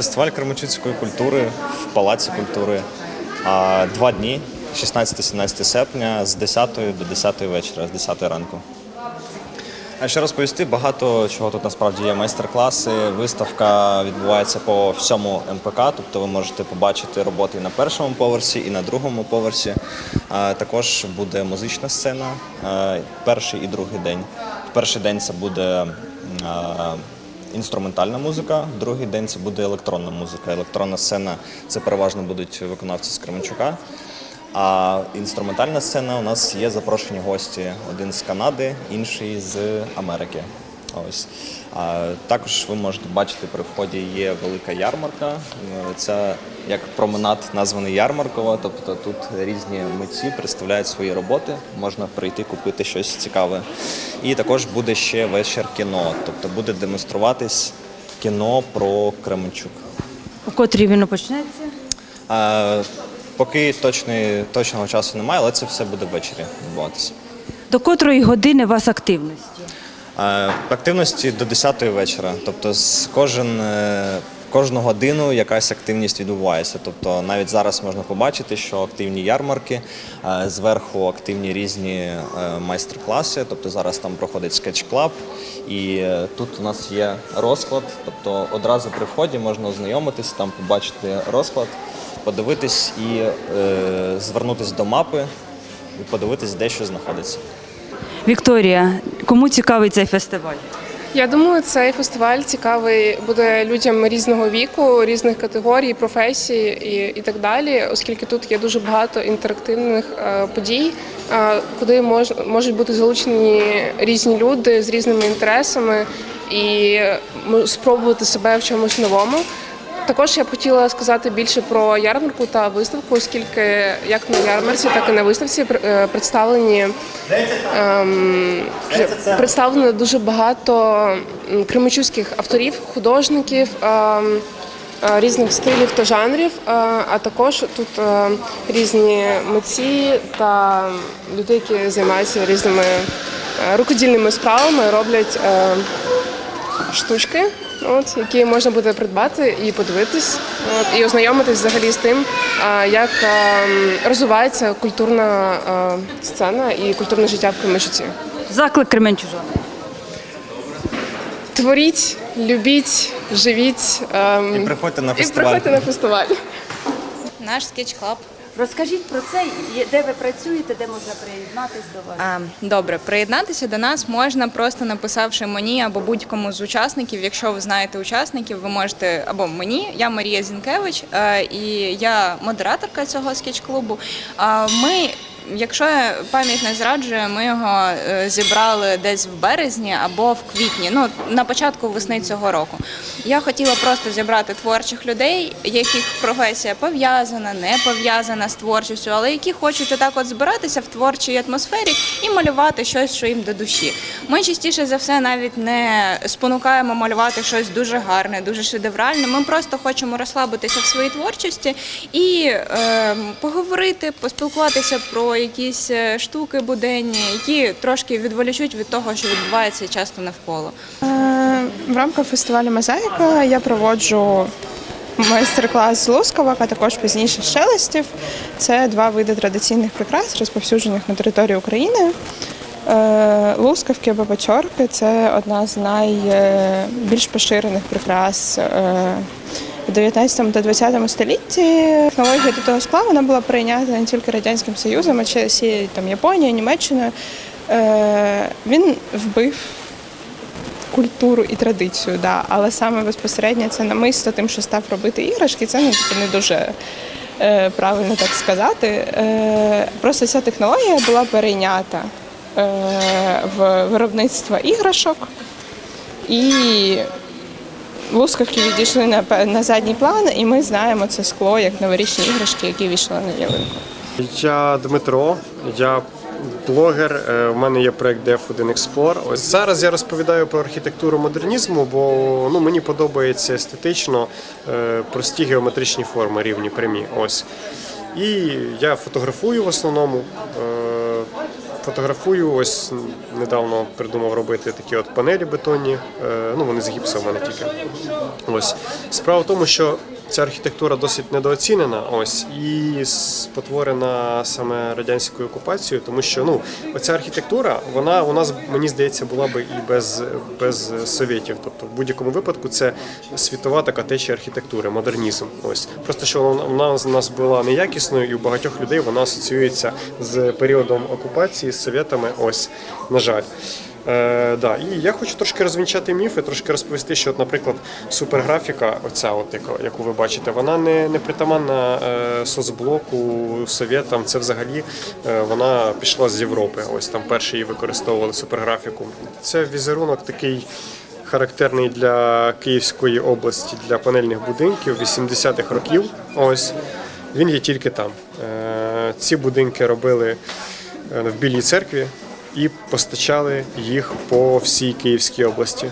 Фестиваль Кременчуцької культури в Палаці культури. Два дні 16-17 серпня з 10 до 10 вечора, з 10 ранку. А ще розповісти, багато чого тут насправді є майстер-класи. Виставка відбувається по всьому МПК, тобто ви можете побачити роботи і на першому поверсі, і на другому поверсі. Також буде музична сцена е, перший і другий день. В перший день це буде інструментальна музика, другий день це буде електронна музика. Електронна сцена це переважно будуть виконавці з Кременчука. А інструментальна сцена у нас є запрошені гості. Один з Канади, інший з Америки. Ось. А також ви можете бачити, при вході є велика ярмарка. Е, Це як променад названий ярмаркова. Тобто тут різні митці представляють свої роботи. Можна прийти купити щось цікаве. І також буде ще вечір кіно. Тобто буде демонструватись кіно про Кременчук. У котрій він почнеться? Е, Поки точної, точного часу немає, але це все буде ввечері відбуватися. До котрої години у вас активності? Е, Активності до 10 вечора. Тобто кожен, е, кожну годину якась активність відбувається. Тобто навіть зараз можна побачити, що активні ярмарки, е, зверху активні різні майстер-класи. Тобто зараз там проходить скетч-клаб, і тут у нас є розклад. Тобто одразу при вході можна ознайомитись, там побачити розклад, подивитись і е, звернутись до мапи і подивитись, де що знаходиться. Вікторія, кому цікавий цей фестиваль? Я думаю, цей фестиваль цікавий буде людям різного віку, різних категорій, професій і, і так далі, оскільки тут є дуже багато інтерактивних е, подій, е, куди мож, можуть бути залучені різні люди з різними інтересами і спробувати себе в чомусь новому. Також я б хотіла сказати більше про ярмарку та виставку, оскільки як на ярмарці, так і на виставці е, представлені ем, представлено дуже багато м, авторів, художників. ем, е, Різних стилів та жанрів, е, а також тут різні митці та люди, які займаються різними рукодільними справами, роблять штучки, от, які можна буде придбати і подивитись, от, і ознайомитись взагалі з тим, як розвивається культурна сцена і культурне життя в Кременчуці. Заклик Кременчужан. Творіть, любіть, живіть ем, І приходьте на і фестиваль. приходьте на фестиваль. Наш скетч-клаб. Розкажіть про це, де ви працюєте, де можна приєднатися до вас. А, Добре, приєднатися до нас можна просто написавши мені або будь-кому з учасників. Якщо ви знаєте учасників, ви можете або мені, я Марія Зінкевич, е, і я модераторка цього скетч-клубу. Ми, якщо пам'ять не зраджує, ми його е, зібрали десь в березні або в квітні, ну на початку весни цього року. Я хотіла просто зібрати творчих людей, яких професія пов'язана, не пов'язана з творчістю, але які хочуть отак от збиратися в творчій атмосфері і малювати щось, що їм до душі. Ми частіше за все навіть не спонукаємо малювати щось дуже гарне, дуже шедевральне. Ми просто хочемо розслабитися в своїй творчості і е, поговорити, поспілкуватися про якісь е, штуки буденні, які трошки відволічуть від того, що відбувається часто навколо. Е, В рамках фестивалю Мозаїка я проводжу майстер-клас з лускавок, а також пізніше з шелестів. Це два види традиційних прикрас, розповсюджених на території України. Е, Лускавки або печорки це одна з найбільш поширених прикрас в 19 та 20 столітті. Технологія до того скла вона була прийнята не тільки Радянським Союзом, а всією там Японією, Німеччиною. Е, Він вбив культуру і традицію, да. але саме безпосередньо це намисто тим, що став робити іграшки, це ну, типу, не дуже е, правильно так сказати. Е, просто ця технологія була перейнята е, в виробництво іграшок, і лускавки відійшли на, на задній план, і ми знаємо це скло як новорічні іграшки, які війшли на ялинку. Я Дмитро, я блогер. е, У мене є проект Def 1 Explore. Ось зараз я розповідаю про архітектуру модернізму, бо ну мені подобається естетично е, прості геометричні форми, рівні прямі. Ось. І я фотографую в основному. Фотографую. Ось недавно придумав робити такі от панелі бетонні. Е, Ну, вони з гіпсу в мене тільки. Ось. Справа в тому, що ця архітектура досить недооцінена, ось, і спотворена саме радянською окупацією, тому що ну, оця архітектура, вона у нас, мені здається, була би і без, без совєтів. Тобто, в будь-якому випадку це світова така течія архітектури, модернізм. Ось. Просто що вона у нас була неякісною, і у багатьох людей вона асоціюється з періодом окупації, з совєтами. Ось, на жаль. Е, да. І я хочу трошки розвінчати міфи, трошки розповісти, що, от, наприклад, суперграфіка, оця, от, яку ви бачите, вона не, не притаманна е, соцблоку, совєтам. Це взагалі е, вона пішла з Європи. Ось там перші її використовували суперграфіку. Це візерунок такий. Характерний для Київської області для панельних будинків 80-х років. Ось він є тільки там. Е, Ці будинки робили в Білій церкві і постачали їх по всій Київській області.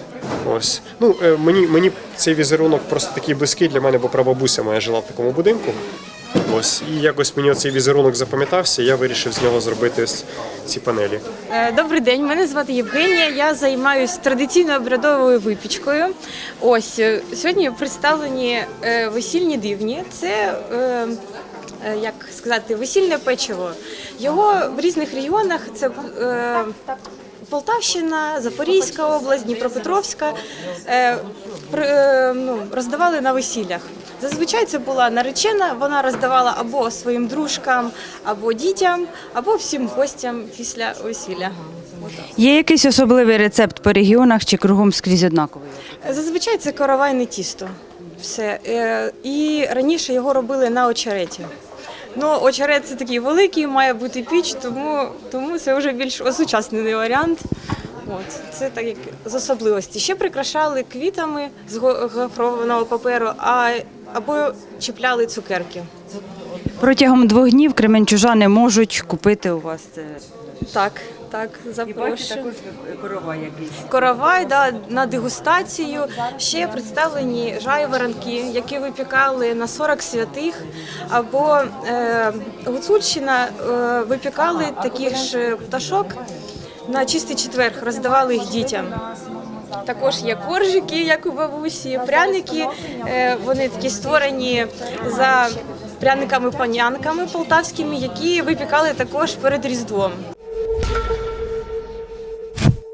Ось ну е, мені, мені цей візерунок просто такий близький для мене, бо прабабуся моя жила в такому будинку. Ось і якось мені цей візерунок запам'ятався. Я вирішив з нього зробити ці панелі. Е, Добрий день, мене звати Євгенія. Я займаюся традиційною обрядовою випічкою. Ось е, сьогодні представлені е, весільні дивні. Це е, е, як сказати, весільне печиво. Його в різних регіонах це е, Полтавщина, Запорізька область, Дніпропетровська е, е, ну, роздавали на весіллях. Зазвичай це була наречена, вона роздавала або своїм дружкам, або дітям, або всім гостям після весілля. Є якийсь особливий рецепт по регіонах чи кругом скрізь однаковий? Зазвичай це коровайне тісто. Все. Е, І раніше його робили на очереті. Ну, очерет це такий великий, має бути піч, тому, тому це вже більш осучаснений варіант. От, це так як з особливості. Ще прикрашали квітами з гофрованого паперу, а, або чіпляли цукерки. Протягом двох днів кременчужани можуть купити у вас це. Так, так, запрошую. корова якийсь. Коровай да, на дегустацію. Ще представлені жайворонки, які випікали на 40 святих. Або е, Гуцульщина е, випікали таких ж пташок на чистий четверг, роздавали їх дітям. Також є коржики, як у бабусі, пряники. е, Вони такі створені за пряниками-панянками полтавськими, які випікали також перед Різдвом.